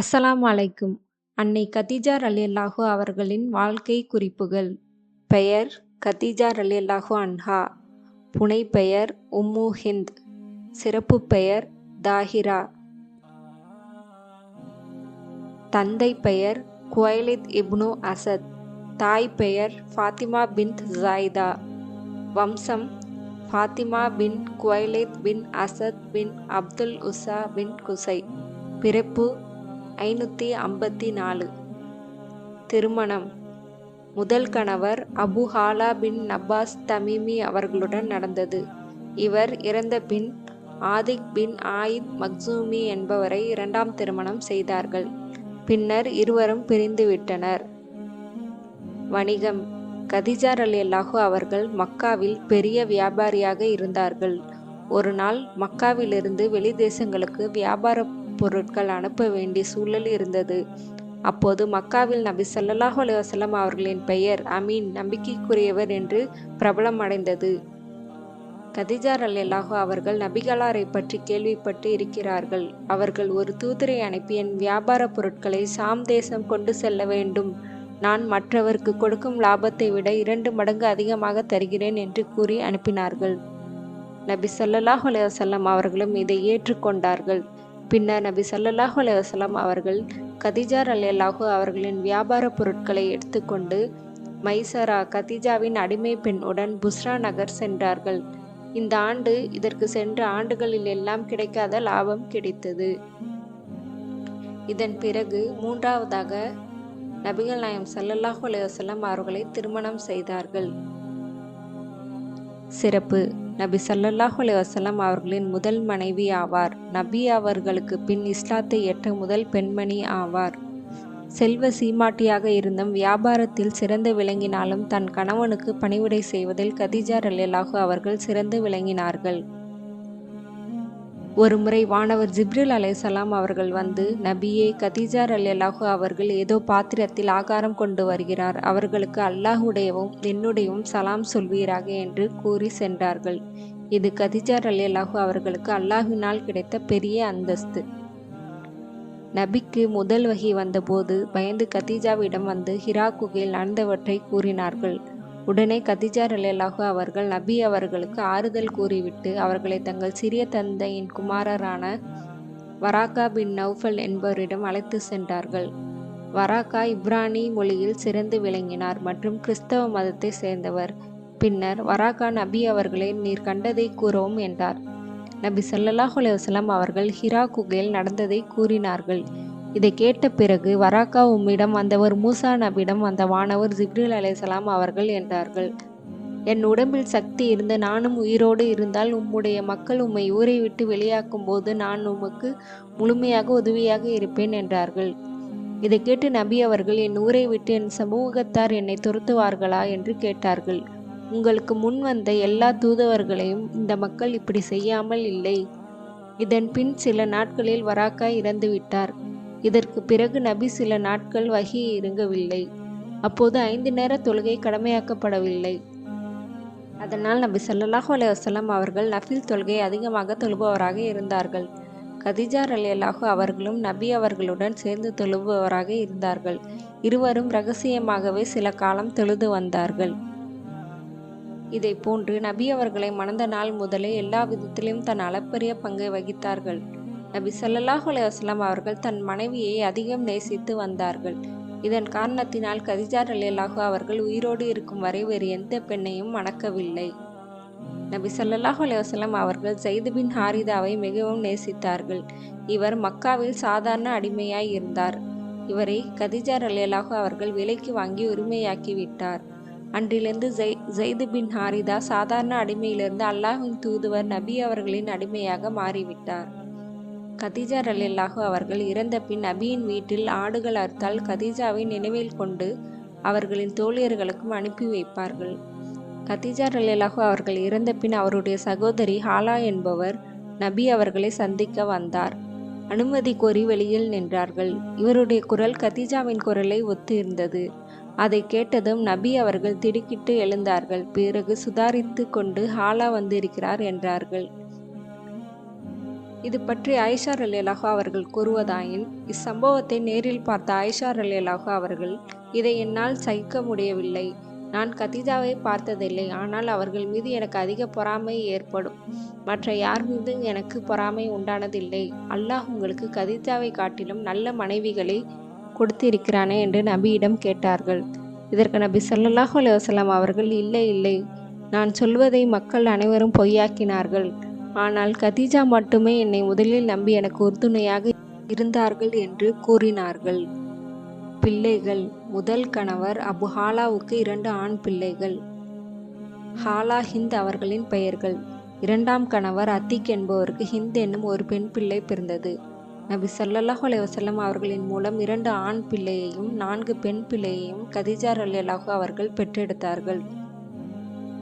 அஸ்ஸலாம் அலைக்கும். அன்னை கதீஜா ரலியல்லாஹு அவர்களின் வாழ்க்கை குறிப்புகள். பெயர் கதீஜா ரலியல்லாஹு அன்ஹா. புனைப்பெயர் உம்மு ஹிந்த். சிறப்பு பெயர் தாஹிரா. தந்தை பெயர் குவைலித் இப்னு அசத். தாய் பெயர் ஃபாத்திமா பின் ஜாயிதா. வம்சம் ஃபாத்திமா பின் குவைலித் பின் அசத் பின் அப்துல் உசா பின் குசை. பிறப்பு ஐநூற்றி ஐம்பத்தி நாலு. திருமணம். முதல் கணவர் அபு ஹாலா பின் நப்பாஸ் தமிமி அவர்களுடன் நடந்தது. இவர் இறந்த பின் ஆதிக் பின் ஆயித் மக்சூமி என்பவரை இரண்டாம் திருமணம் செய்தார்கள். பின்னர் இருவரும் பிரிந்துவிட்டனர் வணிகம். கதிஜார் அலி அல்லாஹு அவர்கள் மக்காவில் பெரிய வியாபாரியாக இருந்தார்கள். ஒரு நாள் மக்காவிலிருந்து வெளி தேசங்களுக்கு வியாபார பொருட்கள் அனுப்ப வேண்டிய சூழல் இருந்தது. அப்போது மக்காவில் நபி சல்லாஹ் அலுவலம் அவர்களின் பெயர் அமீன் நம்பிக்கைக்குரியவர் என்று பிரபலம் அடைந்தது கதிஜார் அல்லாஹோ அவர்கள் நபிகளாரை பற்றி கேள்விப்பட்டு இருக்கிறார்கள். அவர்கள் ஒரு தூதரை அனுப்பி என் வியாபார பொருட்களை சாம் தேசம் கொண்டு செல்ல வேண்டும். நான் மற்றவருக்கு கொடுக்கும் லாபத்தை விட இரண்டு மடங்கு அதிகமாக தருகிறேன் என்று கூறி அனுப்பினார்கள். நபி சொல்லல்லாஹ் அலைவசல்லம் அவர்களும் இதை ஏற்றுக்கொண்டார்கள். பின்னர் நபி சல்லாஹூ அலைவாஸ்லாம் அவர்கள் கதிஜார் அல்லாஹூ அவர்களின் வியாபார பொருட்களை எடுத்துக்கொண்டு மைசரா கதிஜாவின் அடிமை பெண்ணுடன் புஸ்ரா நகர் சென்றார்கள். இந்த ஆண்டு இதற்கு சென்ற ஆண்டுகளில் எல்லாம் கிடைக்காத லாபம் கிடைத்தது. இதன் பிறகு மூன்றாவதாக நபிகள் நாயம் சல்லல்லாஹூ அலைவசல்லம் அவர்களை திருமணம் செய்தார்கள். சிறப்பு. நபி சல்லல்லாஹு அலி அவர்களின் முதல் மனைவி ஆவார். நபி அவர்களுக்கு பின் இஸ்லாத்தை ஏற்ற முதல் பெண்மணி ஆவார். செல்வ சீமாட்டியாக இருந்தும் வியாபாரத்தில் சிறந்து விளங்கினாலும் தன் கணவனுக்கு பணிவிடை செய்வதில் கதிஜா ரல்லாஹு அவர்கள் சிறந்து விளங்கினார்கள். ஒரு முறை வானவர் ஜிப்ரில் அலைசலாம் அவர்கள் வந்து நபியே கதீஜா அல்லாஹு அவர்கள் ஏதோ பாத்திரத்தில் ஆகாரம் கொண்டு வருகிறார். அவர்களுக்கு அல்லாஹுடையவும் என்னுடையவும் சலாம் சொல்வீராக என்று கூறி சென்றார்கள். இது கதிஜா அல்லாஹு அவர்களுக்கு அல்லாஹினால் கிடைத்த பெரிய அந்தஸ்து. நபிக்கு முதல் வகி வந்தபோது பயந்து கதீஜாவிடம் வந்து ஹிரா குகையில் நடந்தவற்றை கூறினார்கள். உடனே கதிஜா ரலியல்லாஹு அவர்கள் நபி அவர்களுக்கு ஆறுதல் கூறிவிட்டு அவர்களை தங்கள் சிறிய தந்தையின் குமாரரான வராக்கா பின் நௌஃபல் என்பவரிடம் அழைத்து சென்றார்கள். வராக்கா இப்ரானி மொழியில் சிறந்து விளங்கினார் மற்றும் கிறிஸ்தவ மதத்தை சேர்ந்தவர். பின்னர் வராக்கா நபி அவர்களை நீர் கண்டதை கூறவும் என்றார். நபி சல்லல்லாஹ் அலுவலம் அவர்கள் ஹிரா குகையில் நடந்ததை கூறினார்கள். இதை கேட்ட பிறகு வராக்கா உம்மிடம் வந்தவர் மூசா நபிடம் வந்த வானவர் ஜிப்ரில் அலைசலாம் அவர்கள் என்றார்கள். என் உடம்பில் சக்தி இருந்து நானும் உயிரோடு இருந்தால் உம்முடைய மக்கள் உம்மை ஊரை விட்டு வெளியாக்கும் போது நான் உமக்கு முழுமையாக உதவியாக இருப்பேன் என்றார்கள். இதை கேட்டு நபி அவர்கள் என் ஊரை விட்டு என் சமூகத்தார் என்னை துரத்துவார்களா? என்று கேட்டார்கள். உங்களுக்கு முன் வந்த எல்லா தூதுவர்களையும் இந்த மக்கள் இப்படி செய்யாமல் இல்லை. இதன் பின் சில நாட்களில் வராக்கா இறந்துவிட்டார் இதற்கு பிறகு நபி சில நாட்கள் வகி இறங்கவில்லை அப்போது ஐந்து நேர தொழுகை கடமையாக்கப்படவில்லை. அதனால் நபி சல்லாஹூ வசலம் அவர்கள் நஃபில் தொழுகை அதிகமாக தொழுபவராக இருந்தார்கள். கதிஜார் அலி அவர்களும் நபி அவர்களுடன் சேர்ந்து தொழுபவராக இருந்தார்கள். இருவரும் ரகசியமாகவே சில காலம் தொழுது வந்தார்கள். இதை போன்று நபி அவர்களை மணந்த நாள் முதலே எல்லா விதத்திலும் தன் அளப்பரிய பங்கை வகித்தார்கள். நபி சல்லாஹ் அலைவாஸ்லாம் அவர்கள் தன் மனைவியை அதிகம் நேசித்து வந்தார்கள். இதன் காரணத்தினால் கதிஜார் அலியல்லாஹு அவர்கள் உயிரோடு இருக்கும் வரை வேறு எந்த பெண்ணையும் மணக்கவில்லை. நபி சல்லாஹ் அலைவாஸ்லாம் அவர்கள் ஜெயிது பின் ஹாரிதாவை மிகவும் நேசித்தார்கள். இவர் மக்காவில் சாதாரண அடிமையாய் இருந்தார். இவரை கதிஜார் அலியல்லாஹு அவர்கள் விலைக்கு வாங்கி உரிமையாக்கிவிட்டார் அன்றிலிருந்து ஜெய் ஜெயிது பின் ஹாரிதா சாதாரண அடிமையிலிருந்து அல்லாஹின் தூதுவர் நபி அவர்களின் அடிமையாக மாறிவிட்டார். கதீஜா ரலில்லாஹு அவர்கள் இறந்த பின் நபியின் வீட்டில் ஆடுகள் அறுத்தால் கதீஜாவை நினைவில் கொண்டு அவர்களின் தோழியர்களுக்கும் அனுப்பி வைப்பார்கள். கதீஜா ரலில்லாஹு அவர்கள் இறந்த பின் அவருடைய சகோதரி ஹாலா என்பவர் நபி அவர்களை சந்திக்க வந்தார். அனுமதி கோரி வெளியில் நின்றார்கள். இவருடைய குரல் கதீஜாவின் குரலை ஒத்து இருந்தது. அதை கேட்டதும் நபி அவர்கள் திடுக்கிட்டு எழுந்தார்கள். பிறகு சுதாரித்து கொண்டு ஹாலா வந்திருக்கிறார் என்றார்கள். இது பற்றி ஆயிஷா ரலியலாக அவர்கள் கூறுவதாயின் இச்சம்பவத்தை நேரில் பார்த்த ஆயிஷா ரலியலாக அவர்கள் இதை என்னால் சகிக்க முடியவில்லை. நான் கதீஜாவை பார்த்ததில்லை. ஆனால் அவர்கள் மீது எனக்கு அதிக பொறாமை ஏற்படும். மற்ற யார் மீதும் எனக்கு பொறாமை உண்டானதில்லை. அல்லாஹ் உங்களுக்கு கதீஜாவை காட்டிலும் நல்ல மனைவிகளை கொடுத்திருக்கிறானே என்று நபியிடம் கேட்டார்கள். இதற்கு நபி ஸல்லல்லாஹு அலுவலாம் அவர்கள் இல்லை இல்லை. நான் சொல்வதை மக்கள் அனைவரும் பொய்யாக்கினார்கள். ஆனால் கதீஜா மட்டுமே என்னை முதலில் நம்பி எனக்கு உறுதுணையாக இருந்தார்கள் என்று கூறினார்கள். பிள்ளைகள். முதல் கணவர் அபு ஹாலாவுக்கு இரண்டு ஆண் பிள்ளைகள். ஹாலா ஹிந்த் அவர்களின் பெயர்கள். இரண்டாம் கணவர் அத்திக் என்பவருக்கு ஹிந்த் என்னும் ஒரு பெண் பிள்ளை பிறந்தது. நபி ஸல்லல்லாஹு அலைவசல்லம் அவர்களின் மூலம் இரண்டு ஆண் பிள்ளையையும் நான்கு பெண் பிள்ளையையும் கதீஜா ரலியல்லாஹு அவர்கள் பெற்றெடுத்தார்கள்.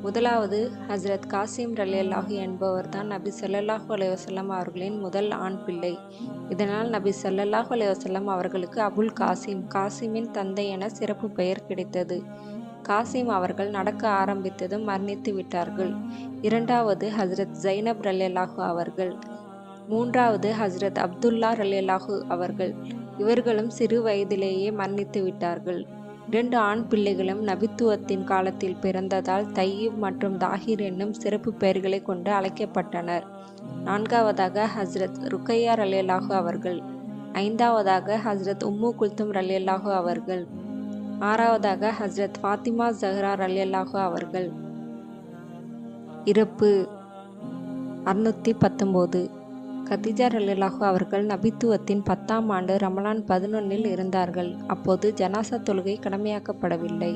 முதலாவது ஹஸ்ரத் காசிம் ரலியல்லாஹு என்பவர் தான் நபி ஸல்லல்லாஹு அலைவசல்லம் அவர்களின் முதல் ஆண் பிள்ளை. இதனால் நபி ஸல்லல்லாஹு அலைவசல்லம் அவர்களுக்கு அபுல் காசிம் காசிமின் தந்தை என சிறப்பு பெயர் கிடைத்தது. காசிம் அவர்கள் நடக்க ஆரம்பித்ததும் மரணித்து விட்டார்கள். இரண்டாவது ஹஸ்ரத் ஜைனப் ரலியல்லாஹு அவர்கள். மூன்றாவது ஹஸ்ரத் அப்துல்லா ரலியல்லாஹு அவர்கள். இவர்களும் சிறு வயதிலேயே மரணித்து விட்டார்கள். இரண்டு ஆண் பிள்ளைகளும் நபித்துவத்தின் காலத்தில் பிறந்ததால் தையீப் மற்றும் தாஹிர் என்னும் சிறப்பு பெயர்களை கொண்டு அழைக்கப்பட்டனர். நான்காவதாக ஹஸ்ரத் ருக்கையா ரலியல்லாஹு அவர்கள். ஐந்தாவதாக ஹஸ்ரத் உம்மு குல்தும் ரலியல்லாஹு அவர்கள். ஆறாவதாக ஹஸ்ரத் ஃபாத்திமா ஜஹ்ரா ரலியல்லாஹு அவர்கள். இறப்பு அறுநூற்றி பத்தொம்போது. கதிஜா ரலிலாஹு அவர்கள் நபித்துவத்தின் பத்தாம் ஆண்டு ரமலான் பதினொன்னில் இருந்தார்கள். அப்போது ஜனாசா தொழுகை கடமையாக்கப்படவில்லை.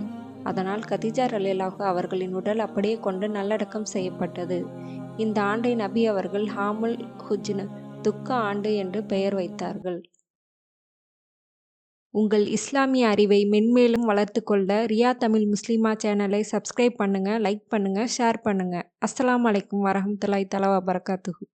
அதனால் கதிஜா ரலிலாஹு அவர்களின் உடல் அப்படியே கொண்டு நல்லடக்கம் செய்யப்பட்டது. இந்த ஆண்டை நபி அவர்கள் ஹாமுல் ஹுஜ்ன் துக்க ஆண்டு என்று பெயர் வைத்தார்கள். உங்கள் இஸ்லாமிய அறிவை மென்மேலும் வளர்த்து கொள்ள ரியா தமிழ் முஸ்லிமா சேனலை சப்ஸ்கிரைப் பண்ணுங்கள் லைக் பண்ணுங்கள் ஷேர் பண்ணுங்கள் அஸ்லாம் அலைக்கும் வரமத்துல்லாய் தலா பரகாத்துகு